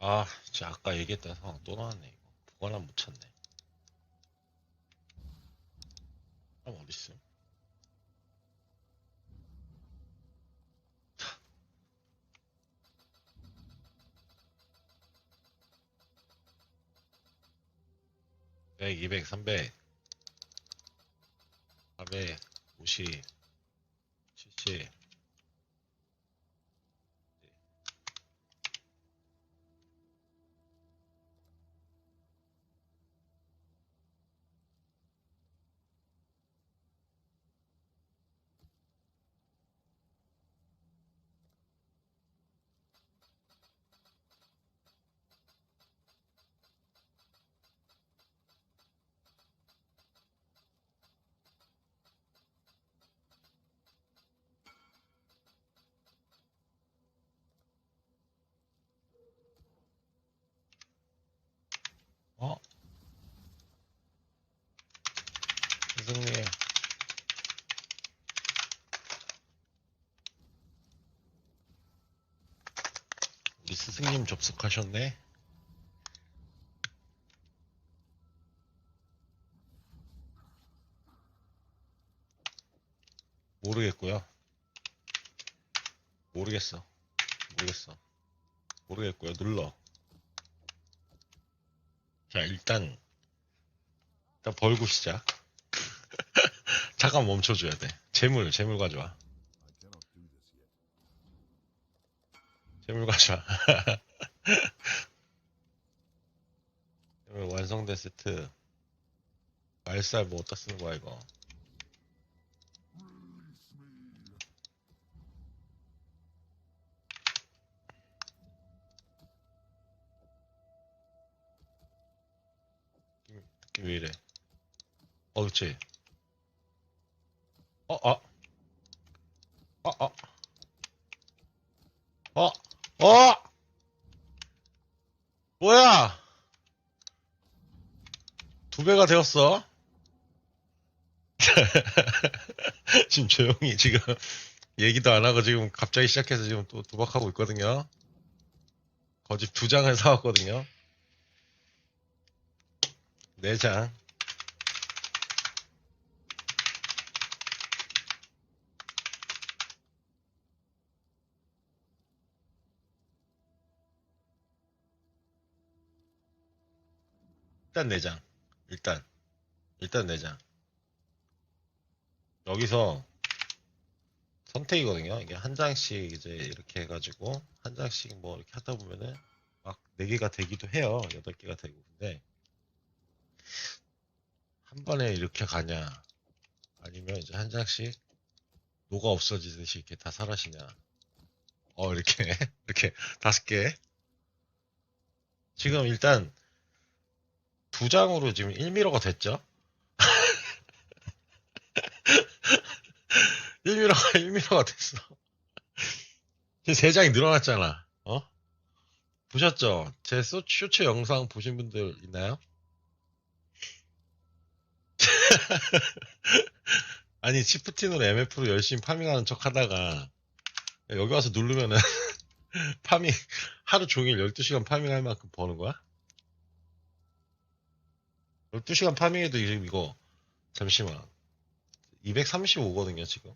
아, 진짜 아까 얘기했던 상황 또 나왔네, 이거. 보관함 못 찾네. 어딨어? 백, 이백, 삼백, 사백, 오십, 칠십. 어? 스승님. 스승님 접속하셨네? 모르겠고요. 모르겠어. 모르겠어. 모르겠고요. 눌러. 자, 일단, 일단 벌고 시작. 잠깐 멈춰줘야 돼. 재물, 재물 가져와. 재물 가져와. 재물 완성된 세트. 말살 뭐 어디다 쓰는 거야, 이거. 느낌 왜 이래? 어, 그치? 어, 어. 어, 어. 어, 어! 뭐야! 두 배가 되었어. 지금 조용히 지금 얘기도 안 하고 지금 갑자기 시작해서 지금 또 도박하고 있거든요. 거짓 두 장을 사왔거든요. 네 장. 일단 네 장. 일단. 일단 네 장. 여기서 선택이거든요. 이게 한 장씩 이제 이렇게 해가지고 한 장씩 뭐 이렇게 하다 보면은 막네 개가 되기도 해요. 여덟 개가 되고. 근데 한 번에 이렇게 가냐 아니면 이제 한 장씩 녹아 없어지듯이 이렇게 다 사라지냐 어 이렇게 이렇게 다섯 개 지금 일단 두 장으로 지금 1미러가 됐죠? 1미러가 1미러가 됐어. 세 장이 늘어났잖아. 어? 보셨죠? 제 소- 쇼츠 영상 보신 분들 있나요? 아니, 치프틴으로 MF로 열심히 파밍하는 척 하다가, 여기 와서 누르면은, 파밍, 하루 종일 12시간 파밍할 만큼 버는 거야? 12시간 파밍해도 이거, 잠시만. 235거든요, 지금.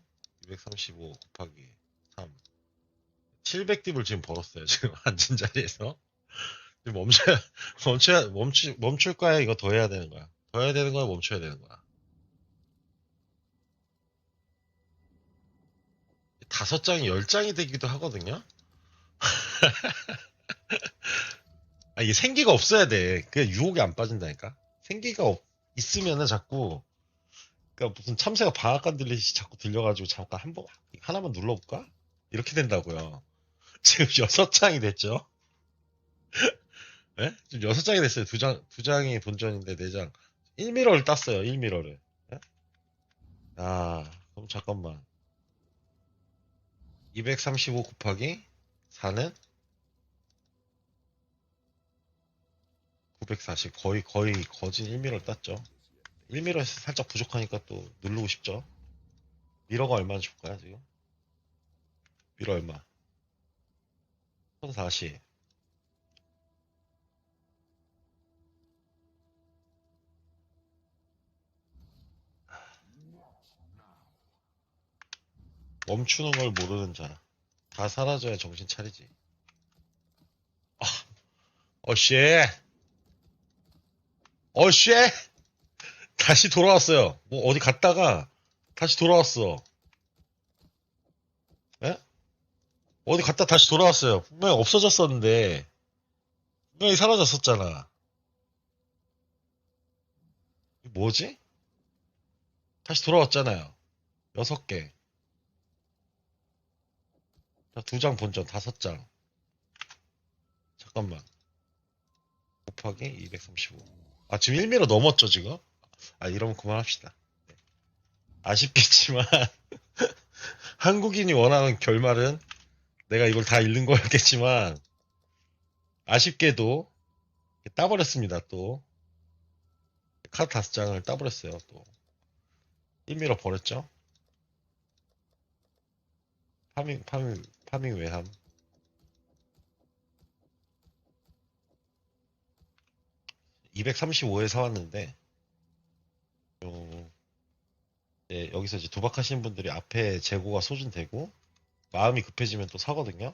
235 곱하기 3. 700딥을 지금 벌었어요, 지금. 앉은 자리에서. 지금 멈춰야, 멈춰야, 멈추, 멈출 거야, 이거 더 해야 되는 거야. 더 해야 되는 거야, 멈춰야 되는 거야. 다섯 장이 열 장이 되기도 하거든요. 아, 이게 생기가 없어야 돼. 그게 유혹이 안 빠진다니까. 생기가 없, 있으면은 자꾸, 그니까 무슨 참새가 방앗간 들리시 자꾸 들려가지고 잠깐 한 번, 하나만 눌러볼까? 이렇게 된다고요. 지금 여섯 장이 됐죠? 예? 지금 여섯 장이 됐어요. 두 장, 두 장이 본전인데 네 장. 1미러를 땄어요. 1미러를. 예? 아, 그럼 잠깐만. 235 곱하기 4는 640 거의 거의 거진 1미러를 땄죠. 1미러에서 살짝 부족하니까 또 누르고 싶죠? 미러가 얼마나 줄까요 지금? 미러 얼마? 1040 멈추는 걸 모르는 자 다 사라져야 정신 차리지. 아, 어씨. 어씨. 다시 돌아왔어요. 뭐 어디 갔다가 다시 돌아왔어. 예? 어디 갔다 다시 돌아왔어요. 분명히 없어졌었는데 분명히 사라졌었잖아. 뭐지? 다시 돌아왔잖아요. 여섯 개. 두 장 본전 다섯 장. 잠깐만. 곱하기 235. 아, 지금 1미러 넘었죠, 지금? 아, 이러면 그만합시다. 네. 아쉽겠지만, 한국인이 원하는 결말은 내가 이걸 다 잃는 거였겠지만, 아쉽게도 따버렸습니다, 또. 카드 다섯 장을 따버렸어요, 또. 1미러 버렸죠? 파밍, 파밍, 파밍 외함. (235에) 사왔는데 어, 네, 여기서 이제 도박하시는 분들이 앞에 재고가 소진되고 마음이 급해지면 또 사거든요.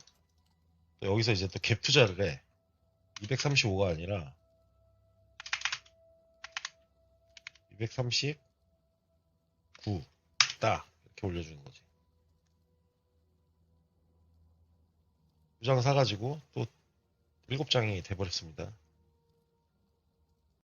또 여기서 이제 또 갭 투자를 해. 235가 아니라 239 딱 이렇게 올려주는 거지. 두 장 사가지고 또 일곱 장이 돼버렸습니다.